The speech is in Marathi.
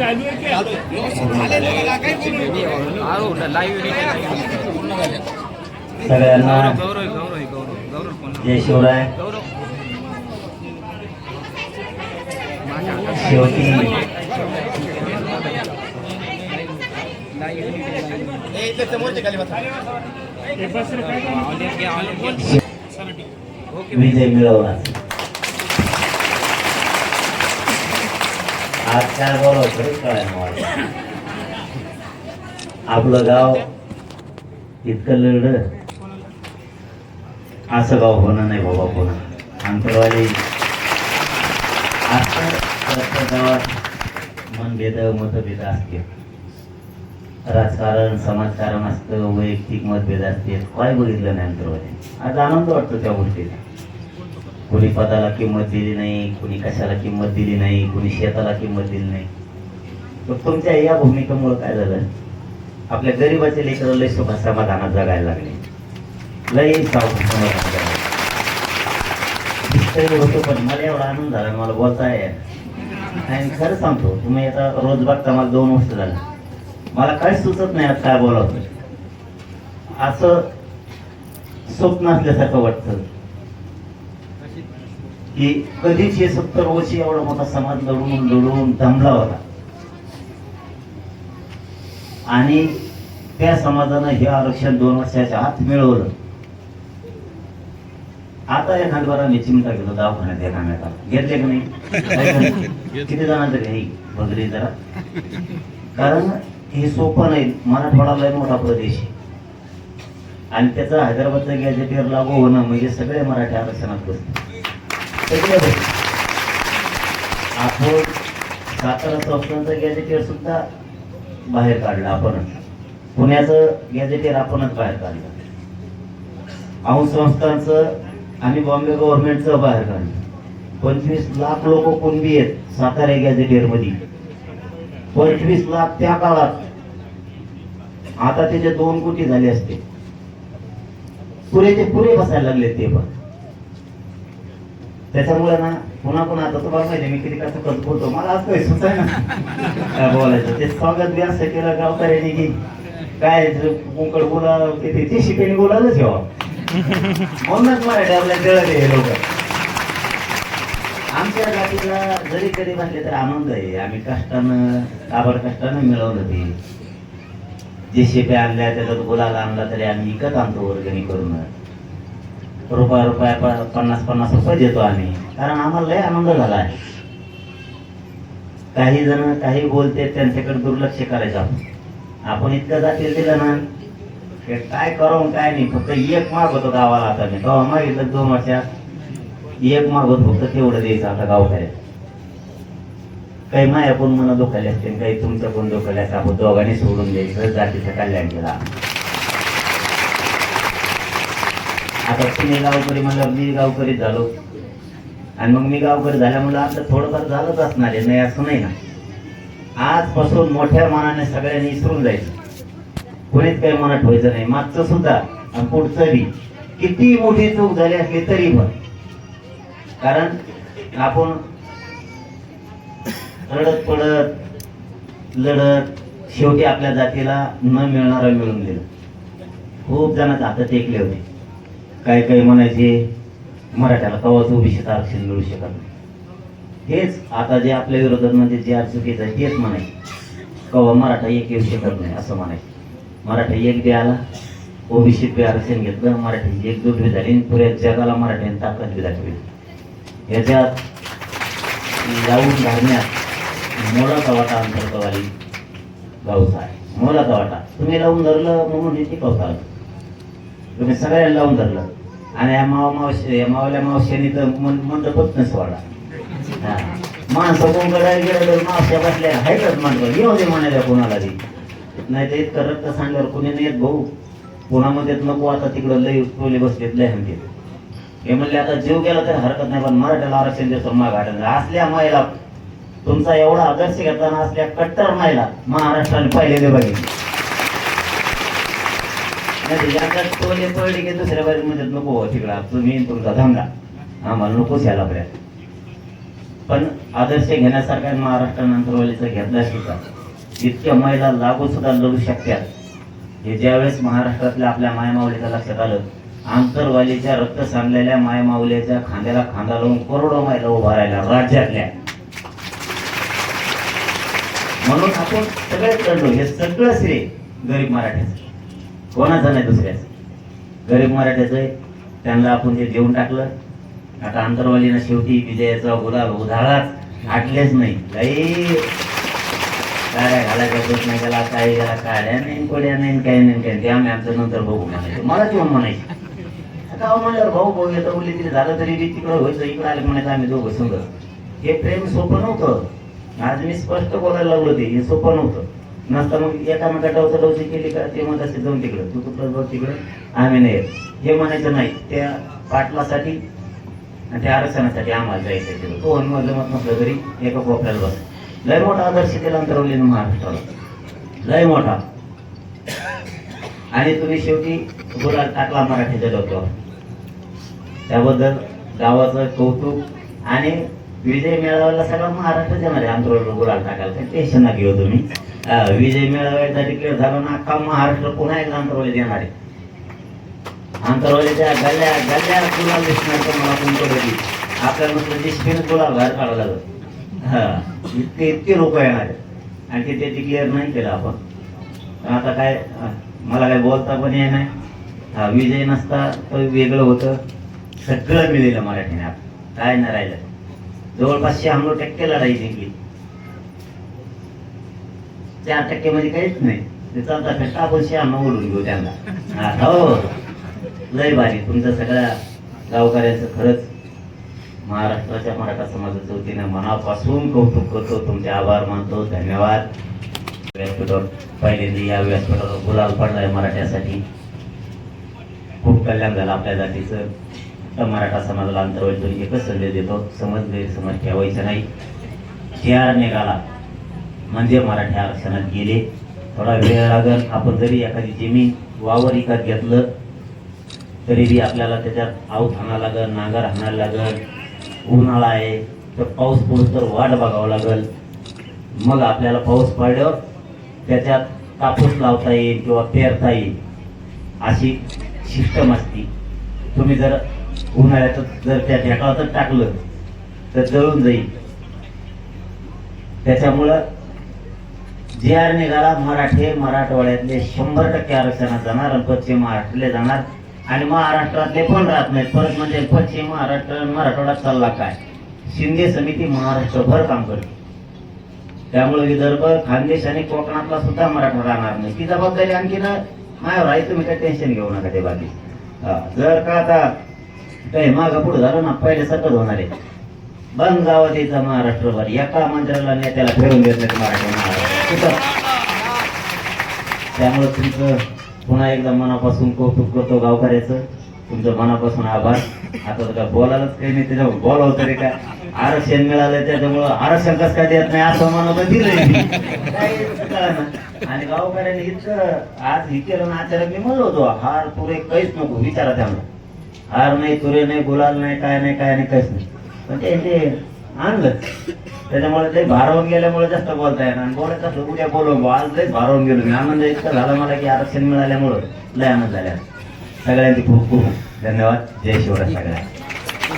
चालू आहे की लाईव्ह सगळ्यांना जय शिवराय. शेवटी हे बस. आज काय तरी खरंच कळायला मला. आपलं गाव इतकं लढ. असं गाव होणं नाही बाबा पुन्हा अंतरवाली. आजकाल प्रत्येक गावात मनभेद मतभेद असते राजकारण समाजकारण असतं वैयक्तिक मतभेद असते काय बघितलं नाही अंतरवाली? आज आनंद वाटतो त्या गोष्टीला कोणी पदाला किंमत दिली नाही कोणी कशाला किंमत दिली नाही कोणी शेताला किंमत दिली नाही. मग तुमच्या या भूमिकेमुळे काय झालं? आपल्या गरीबाचे लेकर लय सुख समाधानात जगायला लागले. लय सावध होतो पण मला एवढा आनंद झाला मला बोलता आहे. आणि खरं सांगतो तुम्ही आता रोज बघता मला दोन वर्ष झालं. मला काय सुचत नाही आज काय बोलावं. असं स्वप्न असल्यासारखं वाटतं. की कधीच हे सत्तर वर्ष एवढा मोठा समाज लढून लढून दमला होता. आणि त्या समाजानं हे आरक्षण दोन वर्षाच्या आत मिळवलं. आता या खांडवारा मी चिमटा गेलो दवाखान्यात या खाण्यात घेतले का नाही? किती जणांचं घरी? बघले जरा. कारण हे सोपं नाही. मराठवाडा लय मोठा प्रदेश आहे. आणि त्याचं हैदराबादचं गॅजेटियर लागू होणं म्हणजे सगळे मराठी आरक्षणात बसतं सगळे आपण सातारा संस्थांचं गॅजेटियर सुद्धा बाहेर काढलं आपण. पुण्याचं गॅजेटियर आपणच बाहेर काढलं. औंध संस्थांचं आणि बॉम्बे गव्हर्नमेंटचं बाहेर काढलं. पंचवीस लाख लोक कुणबी आहेत सातारा गॅजेटियरमध्ये पंचवीस लाख त्या काळात. आता त्याचे दोन कोटी झाले असते. पुरे ते पुरे बसायला लागले ते पण. त्याच्यामुळे ना पुन्हा पुन्हा आता तुम्हाला माहिती मी किती कसं करत. बोलतो मला असं काही सुचाय ना. काय बोलायचं? ते स्वागत बी असं केलं गावकऱ्यांनी की काय कुंकड बोला किती ते शिकेने बोलायलाच ठेवा म्हणूनच मराठी आपल्या जळले हे लोक. आमच्या जातीला जरी कधी म्हणले तर आनंद आहे. आम्ही कष्टानं काबड कष्टानं मिळवलं ते. जे शेपे आणल्या त्याच्यात बोलायला आणला तरी आम्ही इकत आणतो वर्गणी करून. रुपया रुपया प- पन्नास पन्नास रुपये देतो आम्ही. कारण आम्हाला लय आनंद झाला आहे. काही जण काही बोलते त्यांच्याकडे दुर्लक्ष करायचं आपण. आपण इतकं जातील दिलं ना की काय करू काय नाही. फक्त एक माग होतो गावाला आता मी. गावा मागितलं दोन वर्षात एक माग होतो फक्त तेवढं द्यायचं आता गावकऱ्या काही माया पण मला दुखायला असते काही तुमच्या पण दुखायला असते आपण दोघांनी सोडून द्यायचं जातीचं कल्याण केला आता तुम्ही गावकरी म्हणलं मी गावकरी झालो. आणि मग मी गावकरी झाल्यामुळे आता थोडंफार झालंच असणार आहे नाही असं नाही ना. आजपासून मोठ्या मनाने सगळ्यांनी इसरून जायचं. कोणीच काही मनात ठेवायचं नाही. मागचं सुद्धा आणि पुढचं बी. किती मोठी चूक झाली असली तरी पण. कारण आपण रडत पडत लढत शेवटी आपल्या जातीला न मिळणारं मिळून गेलं. खूप जण हातात टेकले होते. काही काही म्हणायचे मराठ्याला कवाच ओबीसीत आरक्षण मिळू शकत नाही. हेच आता जे आपल्या विरोधात म्हणजे जे आर चुकीचं आहे तेच म्हणायचे. कवा मराठा एक येऊ शकत नाही असं म्हणायचे. मराठा एक बी आला ओबीसीत बी आरक्षण घेतलं मराठी एकजूट बी झाली आणि पुऱ्या जगाला मराठ्याने ताकद बी दाखवली. याच्यात लावून धरण्यात मोलाचा वाटा अंतर्गतवाली गावचा आहे. मोलाचा वाटा. तुम्ही लावून धरलं म्हणून हे टिकवता म्हणजे तुम्ही सगळ्यांना लावून धरलं. आणि या माव मावशी या मावल्या मावश्यानी तर मन मंडपच नसवाडा हा. माणसं कोण करायला गेलं तर मावश्या बसल्या. हायकच मंडप येऊ दे म्हणायला कोणाला बी. नाही तर इतकं रक्त सांडल्यावर कोणी नाही येत भाऊ. पुण्यामध्ये नको आता तिकडं लय टोले बसलेत लय हंगे हे म्हणले आता जीव गेला तरी हरकत नाही पण मराठ्याला आरक्षण देतो माग असल्या मायला तुमचा एवढा आदर्श घेताना असल्या कट्टर मायला महाराष्ट्राने पाहिलेले बघितले नाही याचा की दुसऱ्या बाजू म्हणजे नको तिकडा तिकडं तुम्ही तुमचा धंदा. आम्हाला नकोच यायला पर्यंत पण आदर्श घेण्यासारखा महाराष्ट्र अंतरवालीचा घेतला सुद्धा. इतक्या महिला लागू सुद्धा लढू शकतात. हे ज्यावेळेस महाराष्ट्रातल्या आपल्या मायमाऊलीच्या लक्षात आलं आंतरवालीच्या रक्त सांडलेल्या मायमाऊलीच्या खांद्याला खांदा लावून करोडो महिला उभा राहिल्या राज्यातल्या. म्हणून आपण सगळे लढलो. हे सगळं श्रेय गरीब मराठ्याचं. कोणाचं नाही दुसऱ्याचं. गरीब मराठ्याचं आहे. त्यांना आपण जे देऊन टाकलं. आता अंतरवालीनं शेवटी विजयाचा गुलाब उधाळाच आटलेच नाही. काही काड्या घालायचा होत नाही. गेला काय गेला काड्या नाही कोड्या नाही काही नाही काही नाही. ते आम्ही आमचं नंतर बघू म्हणायचं मला येऊन म्हणायचं. आता म्हणल्यावर भाऊ भाऊ येतं बोलले तिथे झालं तरी बी तिकडं व्हायचं इकडं आले म्हणायचं आम्ही दोघं संघ. हे प्रेम सोपं नव्हतं. आज मी स्पष्ट बोलायला लागलो ते. हे सोपं नव्हतं. नसता मग एकामेका डवचं डवची केली का ते मग असे जाऊन तिकडं तू कुठलं बघ तिकडं? आम्ही नाही हे म्हणायचं नाही. त्या पाटलासाठी आणि त्या आरक्षणासाठी आम्हाला जायचं तिथं. तो हनुमान जमत नसलं तरी एका कोपऱ्याला बस. लय मोठा आदर्श त्याला अंतरवले महाराष्ट्राला. लय मोठा. आणि तुम्ही शेवटी गुलाल टाकला मराठीच्या डोक्यावर. त्याबद्दल गावाचं कौतुक आणि विजय मेळाव्याला सगळा महाराष्ट्र देणार आहे आंदोलन गुलाल टाकायला. काही टेन्शन ना घेऊ तुम्ही. विजय मेळाव्याचा डिक्लेअर झाला ना अख्खा महाराष्ट्र पुन्हा एकदा आंतरवली देणार आहे. आंतरवलीच्या गल्ल्या गल्ल्या गुलाल दिसणार तर मला तुमच्याकडे आपल्याला म्हटलं दिसतीनं गुलाल बाहेर काढावं लागलं. हा इतके इतके लोक येणार आहेत. आणि ते डिक्लेअर नाही केलं आपण. आता काय मला काय बोलता पण ये नाही. हा विजय नसता तर वेगळं होतं. सगळं मिळेल मराठीने. आपण काय नाही राहिलं. जवळपास शहाण्णव टक्के लढाई जिंकली. चार टक्के म्हणजे काहीच नाही. ते चालता फेटा आपण शहाण्णव ओढून घेऊ त्यांना. हो लय भारी. तुमचं सगळ्या गावकऱ्यांचं खरंच महाराष्ट्राच्या मराठा समाजाच्या वतीने मनापासून कौतुक करतो. तुमचे आभार मानतो. धन्यवाद. व्यासपीठावर पहिल्यांदा या व्यासपीठावर गुलाल पडलाय मराठ्यासाठी. खूप कल्याण झालं आपल्या जातीचं. तर मराठा समाजाला अंतर्वाईत एकच संदेश देतो. समज गैरसमज ठेवायचं नाही. जे निघाला म्हणजे मराठी आरक्षणात गेले. थोडा वेळ लागल. आपण जरी एखादी जमीन वावर विकत घेतलं तरी बी आपल्याला त्याच्यात आऊत आणावं लागल नांगर आणायला लागल. उन्हाळा आहे तर पाऊस पडून तर वाट बघावं लागल. मग आपल्याला पाऊस पडल्यावर त्याच्यात कापूस लावता येईल किंवा पेरता येईल. अशी सिस्टम असती. तुम्ही जर उन्हाळ्यात जर त्या ढेकाळातच टाकलं तर जळून जाईल. त्याच्यामुळं जे आर निघाला मराठे मराठवाड्यातले शंभर टक्के आरक्षणात जाणार आणि पश्चिम महाराष्ट्रातले जाणार. आणि महाराष्ट्रातले पण राहत नाहीत. परत म्हणजे पश्चिम महाराष्ट्र आणि चालला काय? शिंदे समिती महाराष्ट्रभर काम करते. त्यामुळे विदर्भ खानदेश आणि कोकणातला सुद्धा मराठा राहणार नाही. ती जबाबदारी आणखी ना माझ्यावर आहे. तुम्ही काय टेन्शन घेऊ नका ते बाकी. जर का आता काही मागं पुढे झालं ना पहिल्यासारखंच होणार आहे. बंद जावं यायचा महाराष्ट्रभर. एका मंत्र्याला नेत्याला फिरून देत नाही मराठी महाराष्ट्र त्यामुळे तुमचं पुन्हा एकदा मनापासून कौतुक करतो गावकऱ्याचं. तुमचं मनापासून आभार. आता तर काय बोलायलाच काही नाही त्याच्यावर बोलावं तरी काय? आरक्षण मिळालं त्याच्यामुळं आरक्षण कसं काय देत नाही असं म्हणत दिलं काही आणि गावकऱ्याने इतकं आज हे केलं ना आचार्य मी म्हणलो होतो हार तुरे काहीच नको विचारा त्यामुळे हार नाही तुरे नाही गुलाल नाही काय नाही काय नाही काहीच नाही. पण ते आणलं. त्याच्यामुळे ते भारावून गेल्यामुळे जास्त बोलता येणार. आणि बोलायचं असलं उद्या बोलव आज लय भारावून गेलो मी. आनंद इतका झाला मला की आरक्षण मिळाल्यामुळं लय आनंद झाला. सगळ्यांचे खूप खूप धन्यवाद. जय शिवराज सगळ्या